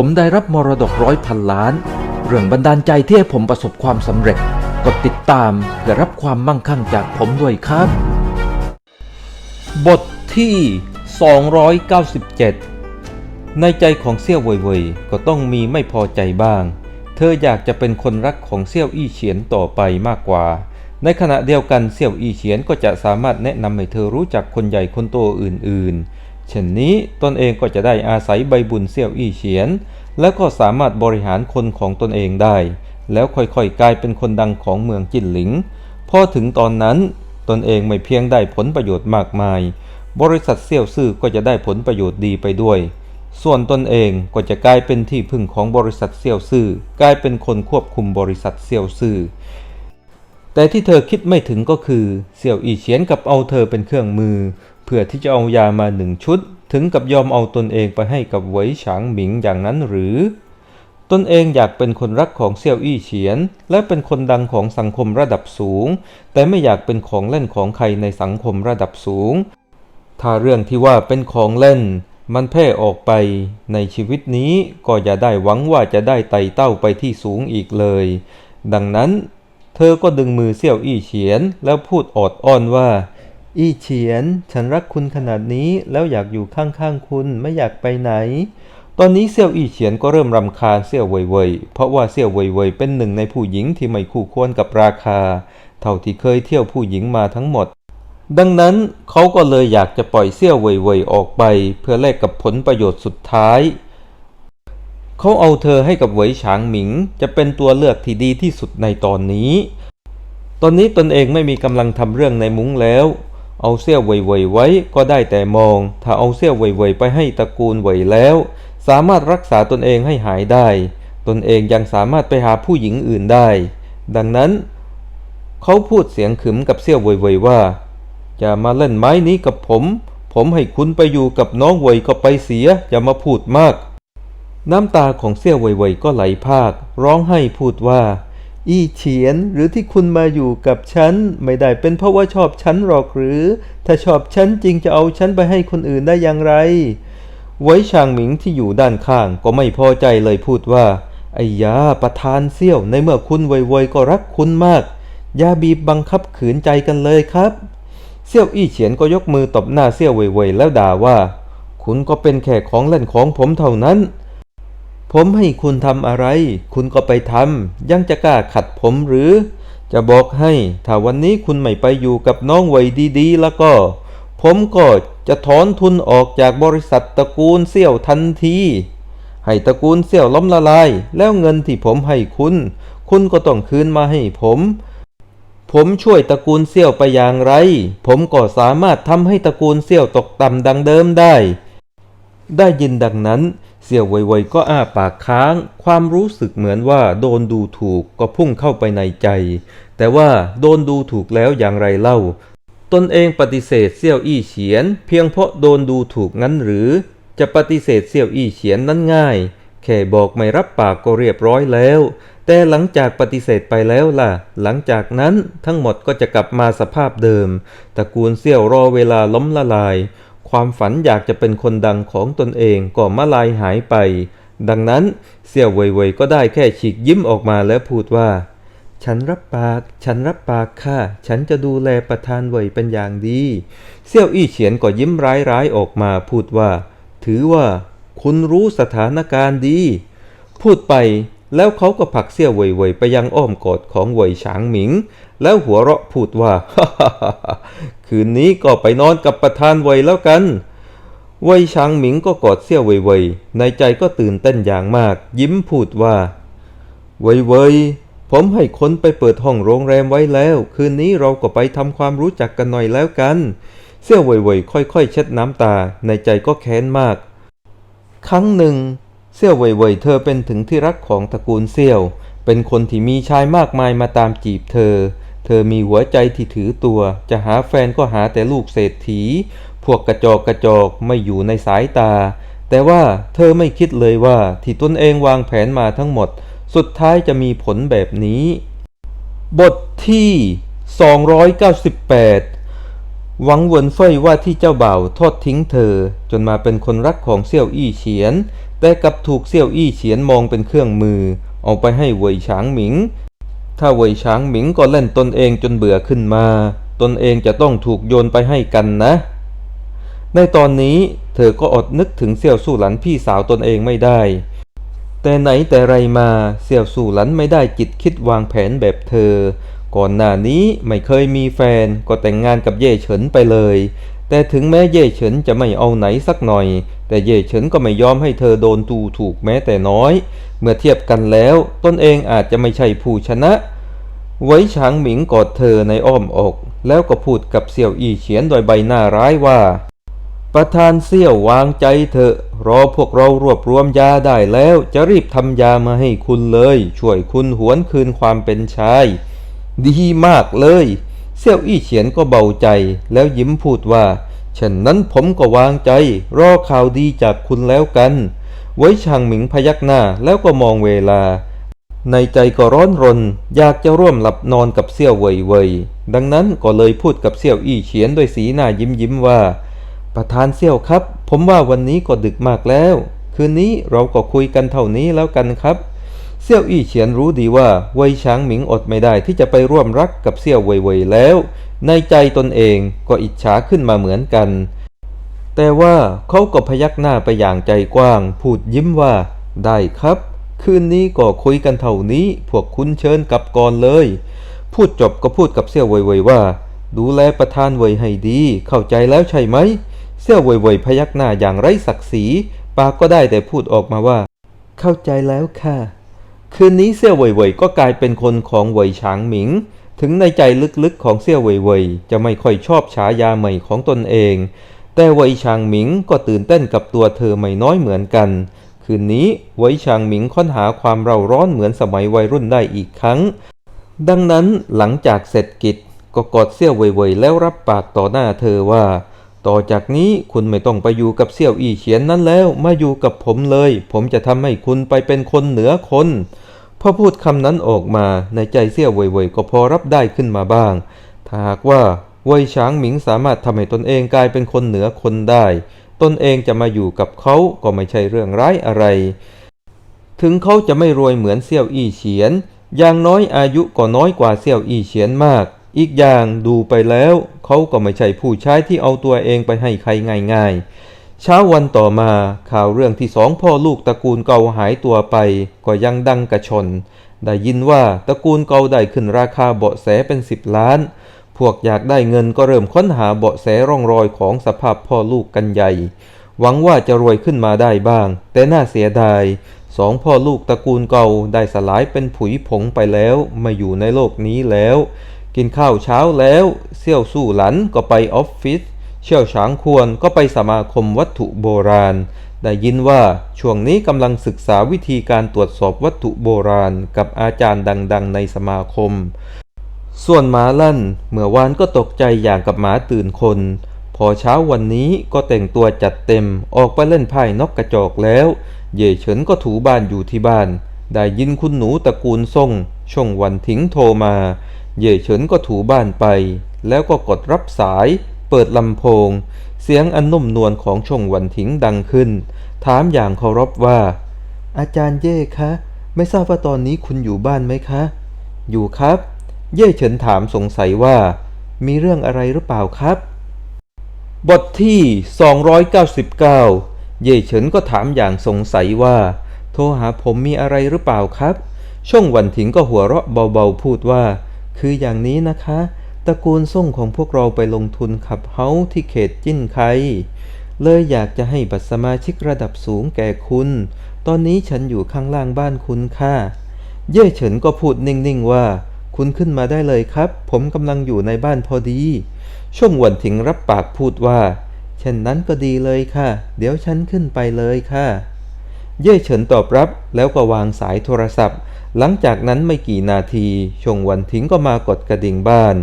ผมได้รับมรดกร้อยพันล้าน เรื่องบันดาลใจที่ให้ผมประสบความสำเร็จ กดติดตามเพื่อรับความมั่งคั่งจากผมด้วยครับ บทที่ 297 ในใจของเซี่ยวเว่ยเว่ยก็ต้องมีไม่พอใจบ้าง เธออยากจะเป็นคนรักของเซี่ยวอี้เฉียนต่อไปมากกว่า ในขณะเดียวกันเซี่ยวอี้เฉียนก็จะสามารถแนะนำให้เธอรู้จักคนใหญ่คนโตอื่นๆ เช่นนี้ตนเองก็จะได้อาศัยใบบุญเซี่ยวอี้เฉียน แล้วก็สามารถบริหารคนของตนเองได้ แล้วค่อยๆกลายเป็นคนดังของเมืองจินหลิง พอถึงตอนนั้นตนเองไม่เพียงได้ผลประโยชน์มากมาย บริษัทเซี่ยวซื่อก็จะได้ผลประโยชน์ดีไปด้วย ส่วนตนเองก็จะกลายเป็นที่พึ่งของบริษัทเซี่ยวซื่อกลายเป็นคนควบคุมบริษัทเซี่ยวซื่อแต่ที่เธอคิดไม่ถึงก็คือเสี่ยวอีเฉียนกับเอาเธอเป็นเครื่องมือ เพื่อที่จะเอายามาหนึ่งชุด ถึงกับยอมเอาตนเองไปให้กับเหวฉางหมิงอย่างนั้นหรือ ตนเองอยากเป็นคนรักของเซี่ยวอี้เฉียน และเป็นคนดังของสังคมระดับสูง แต่ไม่อยากเป็นของเล่นของใครในสังคมระดับสูง ถ้าเรื่องที่ว่าเป็นของเล่นมันแพร่ออกไปในชีวิตนี้ก็อย่าได้หวังว่าจะได้ไต่เต้าไปที่สูงอีกเลย ดังนั้น เธอก็ดึงมือเซี่ยวอี้เฉียนแล้วพูดออดอ้อนว่า อี้เฉียน ฉันรักคุณขนาดนี้แล้วอยากอยู่ข้างๆคุณไม่อยากไปไหน ตอนนี้เซี่ยวอี้เฉียนก็เริ่มรำคาญเซี่ยวเว่ยเว่ยเพราะว่าเซี่ยวเว่ยเว่ยเป็นหนึ่งในผู้หญิงที่ไม่คู่ควรกับราคา เท่าที่เคยเที่ยวผู้หญิงมาทั้งหมด ดังนั้นเขาก็เลยอยากจะปล่อยเซี่ยวเว่ยเว่ยออกไป เพื่อแลกกับผลประโยชน์สุดท้ายเขาเอาเธอให้กับเหวยฉางหมิง จะเป็นตัวเลือกที่ดีที่สุดในตอนนี้ ตอนนี้ตนเองไม่มีกำลังทำเรื่องในมุ้งแล้ว เอาเซี่ยวเว่ยเว่ยไว้ก็ได้แต่มอง ถ้าเอาเซี่ยวเว่ยเว่ยไปให้ตระกูลเว่ยแล้ว สามารถรักษาตนเองให้หายได้ ตนเองยังสามารถไปหาผู้หญิงอื่นได้ ดังนั้น เขาพูดเสียงขึมกับเซี่ยวเว่ยว่ยว่า อย่ามาเล่นไม้นี้กับผม ผมให้คุณไปอยู่กับน้องเวยก็ไปเสีย อย่ามาพูดมาก น้ำตาของเซี่ยวเว่ยเว่ยก็ไหลพาก ร้องไห้พูดว่า อี้เฉียนหรือที่คุณมาอยู่กับฉัน ไม่ได้เป็นเพราะว่าชอบฉันหรอกหรือ ถ้าชอบฉันจริงจะเอาฉันไปให้คนอื่นได้อย่างไร ไว้ชางหมิงที่อยู่ด้านข้างก็ไม่พอใจเลยพูดว่าไอ้ยาประธานเซี่ยวในเมื่อคุณไวๆก็รักคุณมาก อย่าบีบบังคับขืนใจกันเลยครับ เซี่ยวอี้เฉียนก็ยกมือตบหน้าเซี่ยวเว่ยๆแล้วด่าว่า คุณก็เป็นแค่ของเล่นของผมเท่านั้น ผมให้คุณทำอะไร คุณก็ไปทำยังจะกล้าขัดผมหรือ จะบอกให้ ถ้าวันนี้คุณไม่ไปอยู่กับน้องไวยดีๆ แล้วก็ ผมก็จะถอนทุนออกจากบริษัทตระกูลเซี่ยวทันที ให้ตระกูลเซี่ยวล้มละลาย แล้วเงินที่ผมให้คุณ คุณก็ต้องคืนมาให้ผม ผมช่วยตระกูลเซี่ยวไปอย่างไร ผมก็สามารถทำให้ตระกูลเซี่ยวตกต่ำดังเดิมได้ ได้ยินดังนั้น เสี่ยวไวๆก็อ้าปากค้าง ความรู้สึกเหมือนว่าโดนดูถูกก็พุ่งเข้าไปในใจ แต่ว่าโดนดูถูกแล้วอย่างไรเล่า ตนเองปฏิเสธเสี่ยวอี้เฉียน เพียงเพราะโดนดูถูกงั้นหรือ จะปฏิเสธเสี่ยวอี้เฉียนนั้นง่าย แค่บอกไม่รับปากก็เรียบร้อยแล้ว แต่หลังจากปฏิเสธไปแล้วล่ะ หลังจากนั้นทั้งหมดก็จะกลับมาสภาพเดิมตระกูลเสี่ยวรอเวลาล้มละลาย ความฝันอยากจะเป็นคนดังของตนเองก็มาลายหายไป ดังนั้นเสี่ยวเว่ยๆก็ได้แค่ฉีกยิ้มออกมาแล้วพูดว่า ฉันรับปาก ฉันรับปากค่ะ ฉันจะดูแลประธานเว่ยเป็นอย่างดีเซี่ยวอี้เฉียนก็ยิ้มร้ายๆออกมาพูดว่า ถือว่า คุณรู้สถานการณ์ดี พูดไป แล้วเขาก็ผลักเซี่ยวเว่ยๆไปยังอ้อมกอดของเว่ยฉางหมิง แล้วหัวเราะพูดว่า คืนนี้ก็ไปนอนกับประธานเว่ยแล้วกันเว่ยฉางหมิงก็กอดเซี่ยวเว่ยๆในใจก็ตื่นเต้นอย่างมาก ยิ้มพูดว่าเว่ยๆผมให้คนไปเปิดห้องโรงแรมไว้แล้ว คืนนี้เราก็ไปทำความรู้จักกันหน่อยแล้วกันเซี่ยวเว่ยๆค่อยๆ เช็ดน้ำตา ในใจก็แค้นมาก ครั้งหนึ่ง เซี่ยวเว่ยเว่ยเธอเป็นถึงที่รักของตระกูลเซี่ยว เป็นคนที่มีชายมากมายมาตามจีบเธอ เธอมีหัวใจที่ถือตัว จะหาแฟนก็หาแต่ลูกเศรษฐี พวกกระจอกกระจอกไม่อยู่ในสายตา แต่ว่าเธอไม่คิดเลยว่าที่ตนเองวางแผนมาทั้งหมด สุดท้ายจะมีผลแบบนี้ บทที่ 298 หวังเวินเฟยว่าที่เจ้าบ่าวทอดทิ้งเธอ จนมาเป็นคนรักของเซี่ยวอี้เฉียน แต่กลับถูกเซี่ยวอี้เฉียนมองเป็นเครื่องมือ เอาไปให้เหวยฉางหมิง ถ้าเหวยฉางหมิงก็เล่นตนเองจนเบื่อขึ้นมา ตนเองจะต้องถูกโยนไปให้กันนะ ในตอนนี้เธอก็อดนึกถึงเสี่ยวสู่หลันพี่สาวตนเองไม่ได้ แต่ไหนแต่ไรมาเสี่ยวสู่หลันไม่ได้จิตคิดวางแผนแบบเธอ ก่อนหน้านี้ไม่เคยมีแฟนก็แต่งงานกับเย่เฉินไปเลย แต่ถึงแม้เย่เฉินจะไม่เอาไหนสักหน่อย แต่เย่เฉินก็ไม่ยอมให้เธอโดนตูถูกแม้แต่น้อย เมื่อเทียบกันแล้วตนเองอาจจะไม่ใช่ผู้ชนะ ไว้ฉางหมิงกอดเธอในอ้อมอก แล้วก็พูดกับเสี่ยวอี้เฉียนโดยใบหน้าร้ายว่า ประธานเสี่ยววางใจเถอะ รอพวกเรารวบรวมยาได้แล้วจะรีบทำยามาให้คุณเลย ช่วยคุณหวนคืนความเป็นชาย ดีมากเลยเสี่ยวอี้เฉียนก็เบาใจแล้วยิ้มพูดว่าเช่นนั้นผมก็วางใจ รอข่าวดีจากคุณแล้วกัน ไว้ชางหมิงพยักหน้าแล้วก็มองเวลา ในใจก็ร้อนรน อยากจะร่วมหลับนอนกับเสี่ยวเว่ยเว่ยดังนั้นก็เลยพูดกับเสี่ยวอี้เฉียนด้วยสีหน้ายิ้มยิ้มว่า ประธานเสี่ยวครับ ผมว่าวันนี้ก็ดึกมากแล้ว คืนนี้เราก็คุยกันเท่านี้แล้วกันครับ เซี่ยวอี้เฉียนรู้ดีว่าเวยช้างหมิงอดไม่ได้ที่จะไปร่วมรักกับเซี่ยวเว่ยเว่ยแล้ว ในใจตนเองก็อิจฉาขึ้นมาเหมือนกัน แต่ว่าเขาก็พยักหน้าไปอย่างใจกว้าง พูดยิ้มว่า ได้ครับ คืนนี้ก็คุยกันเท่านี้พวกคุณเชิญกลับก่อนเลย พูดจบก็พูดกับเซี่ยวเว่ยเว่ยว่า ดูแลประธานเว่ยให้ดี เข้าใจแล้วใช่ไหมเซี่ยวเว่ยเว่ยพยักหน้าอย่างไร้ศักดิ์ศรีปากก็ได้แต่พูดออกมาว่า เข้าใจแล้วค่ะ คืนนี้เซี่ยวเว่ยเว่ยก็กลายเป็นคนของเว่ยฉางหมิง ถึงในใจลึกๆของเซี่ยวเว่ยเว่ยจะไม่ค่อยชอบฉายาใหม่ของตนเอง แต่เว่ยฉางหมิงก็ตื่นเต้นกับตัวเธอไม่น้อยเหมือนกัน คืนนี้เว่ยฉางหมิงค้นหาความเร่าร้อนเหมือนสมัยวัยรุ่นได้อีกครั้ง ดังนั้นหลังจากเสร็จกิจก็กอดเซี่ยวเว่ยเว่ยแล้วรับปากต่อหน้าเธอว่า ต่อจากนี้คุณไม่ต้องไปอยู่กับเซี่ยวอี้เฉียนนั้นแล้ว มาอยู่กับผมเลย ผมจะทำให้คุณไปเป็นคนเหนือคนพอพูดคำนั้นออกมาในใจเซี่ยวเว่ยก็พอรับได้ขึ้นมาบ้าง ถ้าหากว่าเว่ยช้างหมิงสามารถทำให้ตนเองกลายเป็นคนเหนือคนได้ ตนเองจะมาอยู่กับเขาก็ไม่ใช่เรื่องร้ายอะไร ถึงเขาจะไม่รวยเหมือนเซี่ยวอี้เฉียน อย่างน้อยอายุก็น้อยกว่าเซี่ยวอี้เฉียนมาก อีกอย่างดูไปแล้ว เขาก็ไม่ใช่ผู้ชายที่เอาตัวเองไปให้ใครง่ายๆ เช้าวันต่อมาข่าวเรื่องที่สองพ่อลูกตระกูลเกาหายตัวไป ก็ยังดังกระชน ได้ยินว่าตระกูลเกาได้ขึ้นราคาเบาะแสเป็นสิบล้าน พวกอยากได้เงินก็เริ่มค้นหาเบาะแสร่องรอยของสภาพพ่อลูกกันใหญ่ หวังว่าจะรวยขึ้นมาได้บ้าง แต่น่าเสียดายสองพ่อลูกตระกูลเก่าได้สลายเป็นผุยผงไปแล้ว มาอยู่ในโลกนี้แล้ว กินข้าวเช้าแล้ว เซี่ยวสู้หลันก็ไปออฟฟิศเชี่ยวฉางควรก็ไปสมาคมวัตถุโบราณ ได้ยินว่าช่วงนี้กำลังศึกษาวิธีการตรวจสอบวัตถุโบราณกับอาจารย์ดังๆ ในสมาคม ส่วนหมาลั่นเมื่อวานก็ตกใจอย่างกับหมาตื่นคน พอเช้าวันนี้ก็แต่งตัวจัดเต็มออกไปเล่นไพ่นกกระจอกแล้ว เย่เฉินก็ถูบ้านอยู่ที่บ้าน ได้ยินคุณหนูตระกูลส่งช่งวันทิ้งโทรมา เย่เฉินก็ถูบ้านไป แล้วก็กดรับสาย เปิดลำโพง เสียงอันนุ่มนวลของชงวันทิงดังขึ้น ถามอย่างเคารพว่า อาจารย์เย่คะ ไม่ทราบว่าตอนนี้คุณอยู่บ้านไหมคะ อยู่ครับ เย่เฉินถามสงสัยว่า มีเรื่องอะไรหรือเปล่าครับ บทที่ 299 เย่เฉินก็ถามอย่างสงสัยว่า โทรหาผมมีอะไรหรือเปล่าครับ ช่งวันถิงก็หัวเราะเบาๆพูดว่า คืออย่างนี้นะคะ ตระกูลส่งของพวกเราไปลงทุนขับเฮาที่เขตจิ้นไคเลยอยากจะให้บัตรสมาชิกระดับสูงแก่คุณ ตอนนี้ฉันอยู่ข้างล่างบ้านคุณค่ะ เย่เฉินก็พูดนิ่งๆว่า คุณขึ้นมาได้เลยครับ ผมกำลังอยู่ในบ้านพอดี ช่วงหวนถิงรับปากพูดว่า เช่นนั้นก็ดีเลยค่ะ เดี๋ยวฉันขึ้นไปเลยค่ะ เย่เฉินตอบรับแล้วก็วางสายโทรศัพท์ หลังจากนั้นไม่กี่นาทีชงวันถิงก็มากดกระดิ่งบ้าน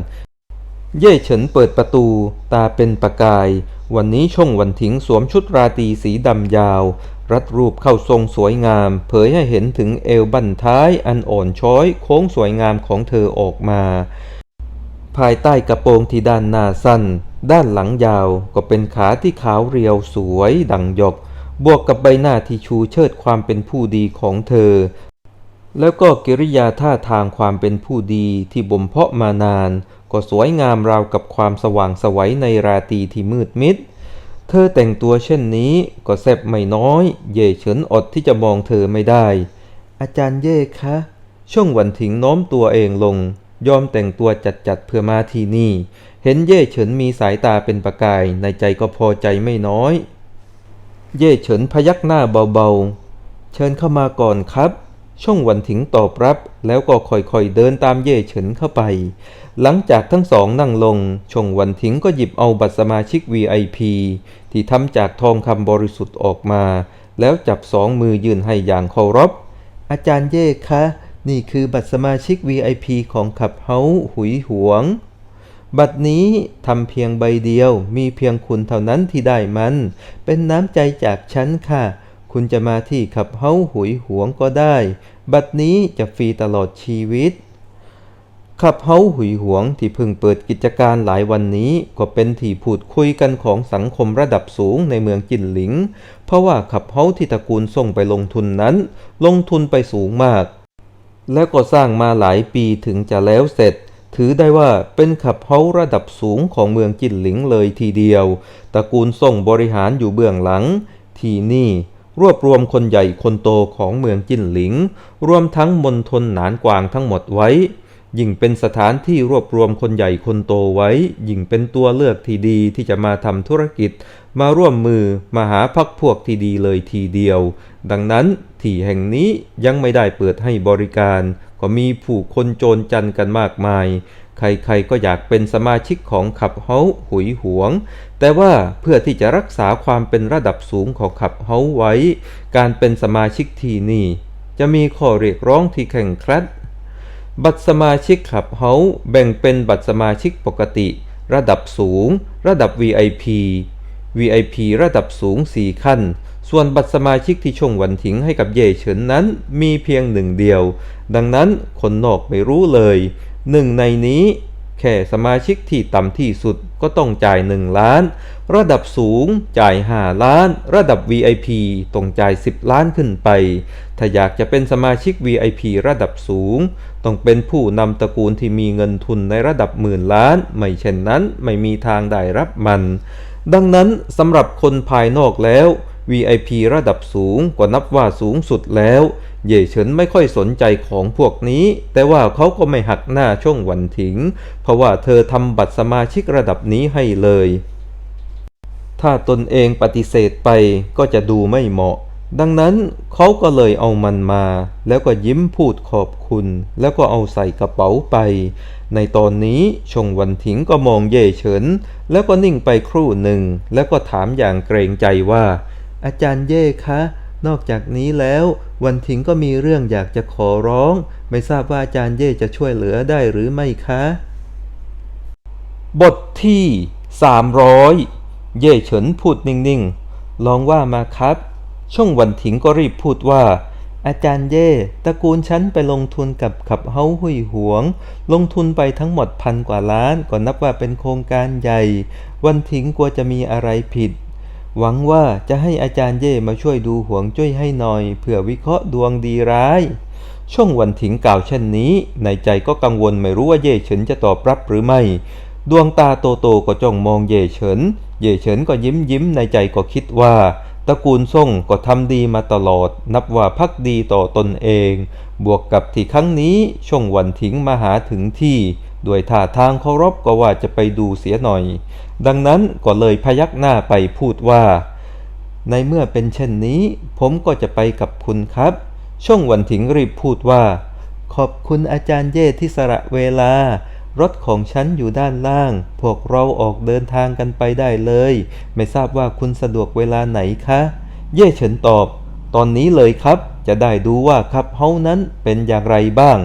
เย่เฉินเปิดประตู ตาเป็นประกาย วันนี้ชงวันถิงสวมชุดราตรีสีดำยาว รัดรูปเข้าทรงสวยงาม เผยให้เห็นถึงเอวบั้นท้ายอันอ่อนช้อย โค้งสวยงามของเธอออกมา ภายใต้กระโปรงที่ด้านหน้าสั้น ด้านหลังยาวก็เป็นขาที่ขาวเรียวสวยดังหยก บวกกับใบหน้าที่ชูเชิดความเป็นผู้ดีของเธอ แล้วก็กิริยาท่าทางความเป็นผู้ดีที่บ่มเพาะมานาน ก็สวยงามราวกับความสว่างสวัยในราตรีที่มืดมิด เธอแต่งตัวเช่นนี้ก็แซบไม่น้อย เย่เฉินอดที่จะมองเธอไม่ได้ อาจารย์เย่คะ ช่วงวันถิงโน้มตัวเองลง ยอมแต่งตัวจัดๆเพื่อมาที่นี่ เห็นเย่เฉินมีสายตาเป็นประกายในใจก็พอใจไม่น้อย เย่เฉินพยักหน้าเบาๆ เชิญเข้ามาก่อนครับ ช่องหวันถิงตอบรับแล้วก็ค่อยๆเดินตามเย่เฉินเข้าไป หลังจากทั้งสองนั่งลง ช่องหวันถิงก็หยิบเอาบัตรสมาชิก VIP ที่ทำจากทองคำบริสุทธิ์ออกมา แล้วจับสองมือยื่นให้อย่างเคารพ อาจารย์เย่คะ นี่คือบัตรสมาชิก VIP ของขับเฮาหุยหวง บัตรนี้ทำเพียงใบเดียว มีเพียงคุณเท่านั้นที่ได้มัน เป็นน้ำใจจากฉันค่ะ คุณจะมาที่ขับเฮาหุยหวงก็ได้ บัตรนี้จะฟรีตลอดชีวิตขับเฮาหุยหวงที่เพิ่งเปิดกิจการหลายวันนี้ ก็เป็นที่พูดคุยกันของสังคมระดับสูงในเมืองจินหลิง เพราะว่าขับเฮาที่ตระกูลส่งไปลงทุนนั้น ลงทุนไปสูงมาก แล้วก็สร้างมาหลายปีถึงจะแล้วเสร็จ ถือได้ว่าเป็นขับเฮาระดับสูงของเมืองจินหลิงเลยทีเดียว ตระกูลส่งบริหารอยู่เบื้องหลัง ที่นี่รวบรวมคนใหญ่คนโตของเมืองจินหลิง รวมทั้งมณฑลหนานกวางทั้งหมดไว้ ยิ่งเป็นสถานที่รวบรวมคนใหญ่คนโตไว้ ยิ่งเป็นตัวเลือกที่ดีที่จะมาทำธุรกิจ มาร่วมมือมาหาพักพวกที่ดีเลยทีเดียว ดังนั้นที่แห่งนี้ยังไม่ได้เปิดให้บริการ ก็มีผู้คนโจรจันกันมากมาย ใครๆก็อยากเป็นสมาชิกของขับเฮาหุยหวง แต่ว่าเพื่อที่จะรักษาความเป็นระดับสูงของขับเฮาไว้ การเป็นสมาชิกที่นี่ จะมีข้อเรียกร้องที่แข่งครัด บัตรสมาชิกขับเฮาแบ่งเป็นบัตรสมาชิกปกติ ระดับสูง ระดับ VIP VIP ระดับสูง 4 ขั้น ส่วนบัตรสมาชิกที่ชงวันถิงให้กับเย่เฉินนั้นมีเพียงหนึ่งเดียว ดังนั้นคนนอกไม่รู้เลยหนึ่งในนี้แค่สมาชิกที่ต่ำที่สุดก็ต้องจ่าย 1 ล้าน ระดับสูงจ่าย 5 ล้าน ระดับ VIP ต้องจ่าย 10 ล้านขึ้นไป ถ้าอยากจะเป็นสมาชิก VIP ระดับสูง ต้องเป็นผู้นำตระกูลที่มีเงินทุนในระดับหมื่นล้าน ไม่เช่นนั้นไม่มีทางได้รับมัน ดังนั้นสำหรับคนภายนอกแล้ว VIP ระดับสูงก็นับว่าสูงสุดแล้ว เย่เฉินไม่ค่อยสนใจของพวกนี้ แต่ว่าเขาก็ไม่หักหน้าช่วงวันถิง เพราะว่าเธอทำบัตรสมาชิกระดับนี้ให้เลย ถ้าตนเองปฏิเสธไปก็จะดูไม่เหมาะ ดังนั้นเขาก็เลยเอามันมา แล้วก็ยิ้มพูดขอบคุณ แล้วก็เอาใส่กระเป๋าไป ในตอนนี้ชงวันถิงก็มองเย่เฉิน แล้วก็นิ่งไปครู่หนึ่ง แล้วก็ถามอย่างเกรงใจว่า อาจารย์เย่คะ นอกจากนี้แล้ววันถิงก็มีเรื่องอยากจะขอร้อง ไม่ทราบว่าอาจารย์เย่จะช่วยเหลือได้หรือไม่คะ บทที่ 300 เย่เฉินพูดนิ่งๆลองว่ามาครับ ช่วงวันถิงก็รีบพูดว่า อาจารย์เย่ตระกูลฉันไปลงทุนกับขับเฮาหุยหวง ลงทุนไปทั้งหมดพันกว่าล้านก็นับว่าเป็นโครงการใหญ่ วันถิงกลัวจะมีอะไรผิด หวังว่าจะให้อาจารย์เย่มาช่วยดูหวงจุ้ยให้หน่อยเพื่อวิเคราะห์ดวงดีร้ายช่วงวันถิงกล่าวเช่นนี้ ในใจก็กังวลไม่รู้ว่าเย่เฉินจะตอบรับหรือไม่ ดวงตาโตๆก็จ้องมองเย่เฉิน เย่เฉินก็ยิ้มยิ้มในใจก็คิดว่า ตระกูลซ่งก็ทำดีมาตลอด นับว่าพักดีต่อตนเอง บวกกับที่ครั้งนี้ช่วงวันถิงมาหาถึงที่ด้วยท่าทางเคารพก็ว่าจะไปดูเสียหน่อย ดังนั้นก็เลยพยักหน้าไปพูดว่า ในเมื่อเป็นเช่นนี้ ผมก็จะไปกับคุณครับ ช่วงวันถิงรีบพูดว่า ขอบคุณอาจารย์เย่ที่สละเวลา รถของฉันอยู่ด้านล่าง พวกเราออกเดินทางกันไปได้เลย ไม่ทราบว่าคุณสะดวกเวลาไหนคะ เย่เฉินตอบ ตอนนี้เลยครับ จะได้ดูว่าคับเฮานั้นเป็นอย่างไรบ้าง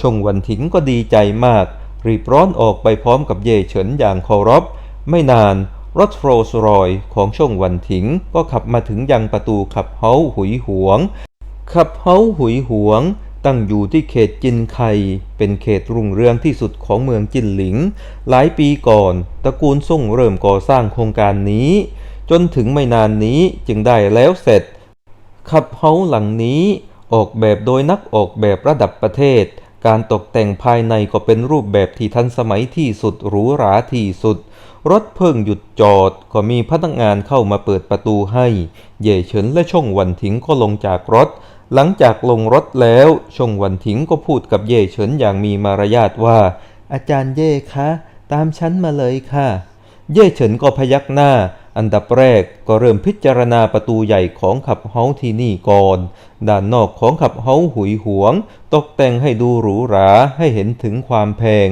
ชงวันถิงก็ดีใจมาก รีบร้อนออกไปพร้อมกับเย่เฉินอย่างเคารพ ไม่นานรถโรลส์รอยของช่วงวันถิง ก็ขับมาถึงยังประตูขับเฮาหุยหวง ขับเฮาหุยหวง ตั้งอยู่ที่เขตจินไค เป็นเขตรุ่งเรืองที่สุดของเมืองจินหลิง หลายปีก่อน ตระกูลซ่งเริ่มก่อสร้างโครงการนี้ จนถึงไม่นานนี้จึงได้แล้วเสร็จ ขับเฮาหลังนี้ออกแบบโดยนักออกแบบระดับประเทศ การตกแต่งภายในก็เป็นรูปแบบที่ทันสมัยที่สุดหรูหราที่สุด รถเพิ่งหยุดจอดก็มีพนักงานเข้ามาเปิดประตูให้ เย่เฉินและช่งหวันถิงก็ลงจากรถ หลังจากลงรถแล้วชงวันถิงก็พูดกับเย่เฉินอย่างมีมารยาทว่า อาจารย์เย่คะ ตามฉันมาเลยค่ะ เย่เฉินก็พยักหน้า อันดับแรกก็เริ่มพิจารณาประตูใหญ่ของขับเฮาที่นี่ก่อน ด้านนอกของขับเฮาหุยหวง ตกแต่งให้ดูหรูหราให้เห็นถึงความแพง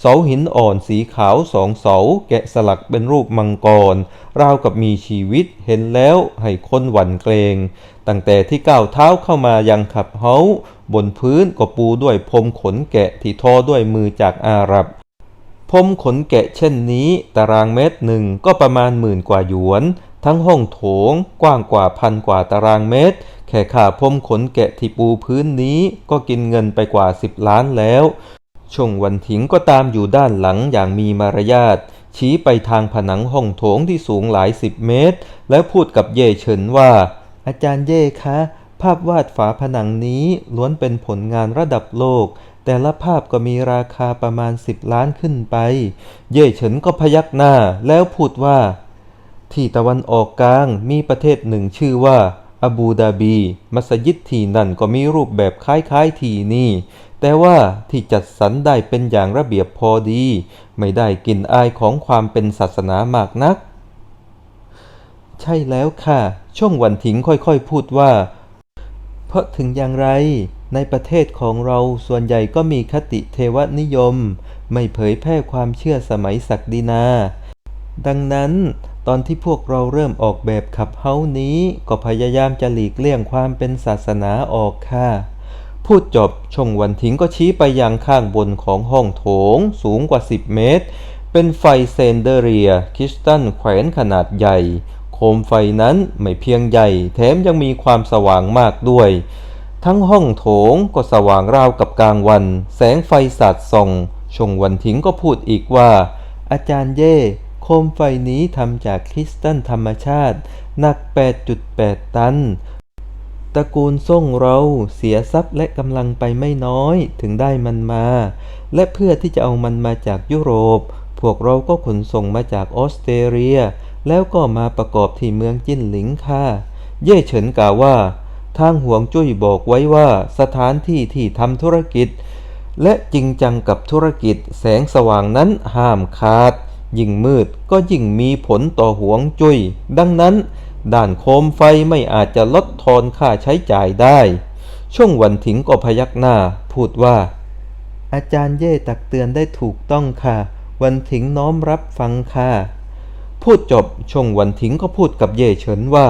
เสาหินอ่อนสีขาวสองเสา แกะสลักเป็นรูปมังกร ราวกับมีชีวิตเห็นแล้วให้คนหวั่นเกรง ตั้งแต่ที่ก้าวเท้าเข้ามายังขับเฮาบนพื้นก็ปูด้วยพรมขนแกะที่ทอด้วยมือจากอาหรับพรมขนแกะเช่นนี้ตารางเมตรหนึ่งก็ประมาณหมื่นกว่าหยวน ทั้งห้องโถงกว้างกว่าพันกว่าตารางเมตร แค่ค่าพรมขนแกะที่ปูพื้นนี้ก็กินเงินไปกว่า 10 ล้านแล้วช่วงวันถิงก็ตามอยู่ด้านหลังอย่างมีมารยาทชี้ไปทางผนังห้องโถงที่สูงหลายสิบเมตร แล้วพูดกับเย่เฉินว่า อาจารย์เย่คะ ภาพวาดฝาผนังนี้ล้วนเป็นผลงานระดับโลก แต่ละภาพก็มีราคาประมาณ 10 ล้านขึ้นไป เย่เฉินก็พยักหน้าแล้วพูดว่า ที่ตะวันออกกลางมีประเทศหนึ่งชื่อว่าอาบูดาบี มัสยิดที่นั่นก็มีรูปแบบคล้ายๆที่นี่ แต่ว่าที่จัดสรรได้เป็นอย่างระเบียบพอดี ไม่ได้กลิ่นอายของความเป็นศาสนามากนัก ใช่แล้วค่ะ ช่วงวันถิงค่อยๆพูดว่า เพราะถึงอย่างไร ในประเทศของเราส่วนใหญ่ก็มีคติเทวนิยม ไม่เผยแพร่ความเชื่อสมัยศักดินา ดังนั้นตอนที่พวกเราเริ่มออกแบบขับเฮ้านี้ก็พยายามจะหลีกเลี่ยงความเป็นศาสนาออกค่ะพูดจบชงวันถิงก็ชี้ไปยังข้างบนของห้องโถง สูงกว่า 10 เมตร เป็นไฟเซนเดเรีย คริสตัลแขวนขนาดใหญ่ โคมไฟนั้นไม่เพียงใหญ่ แถมยังมีความสว่างมากด้วย ทั้งห้องโถงก็สว่างราวกับกลางวัน แสงไฟสาดส่อง ชงวันถิงก็พูดอีกว่า อาจารย์เย่โคมไฟนี้ทำจากคริสตัลธรรมชาติ หนัก 8.8 ตันตระกูลส่งเราเสียทรัพย์และกำลังไปไม่น้อยถึงได้มันมา และเพื่อที่จะเอามันมาจากยุโรป พวกเราก็ขนส่งมาจากออสเตรเลีย แล้วก็มาประกอบที่เมืองจิ้นหลิงค่ะเย่เฉินกล่าวว่า ทางห่วงจุ้ยบอกไว้ว่าสถานที่ที่ทำธุรกิจ และจริงจังกับธุรกิจแสงสว่างนั้นห้ามขาด ยิ่งมืดก็ยิ่งมีผลต่อห่วงจุย้ย ดังนั้น ด้านโคมไฟไม่อาจจะลดทอนค่าใช้จ่ายได้ ช่วงวันถิงก็พยักหน้า พูดว่า อาจารย์เย่ตักเตือนได้ถูกต้องค่ะ วันถิงน้อมรับฟังค่ะ พูดจบชงวันถิงก็พูดกับเย่เฉินว่า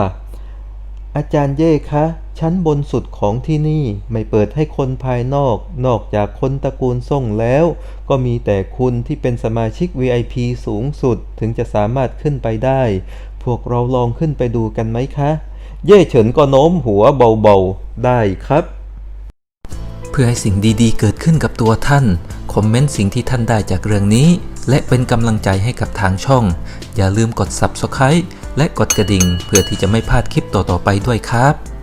อาจารย์เย่คะ ชั้นบนสุดของที่นี่ไม่เปิดให้คนภายนอก นอกจากคนตระกูลส่งแล้ว ก็มีแต่คุณที่เป็นสมาชิก VIP สูงสุดถึงจะสามารถขึ้นไปได้ พวกเราลองขึ้นไปดูกันไหมคะ เย่เฉินก็โน้มหัวเบาๆ ได้ครับ เพื่อให้สิ่งดีๆ เกิดขึ้นกับตัวท่าน คอมเมนต์สิ่งที่ท่านได้จากเรื่องนี้ และเป็นกำลังใจให้กับทางช่อง อย่าลืมกด Subscribe และกดกระดิ่ง เพื่อที่จะไม่พลาดคลิปต่อๆไปด้วยครับ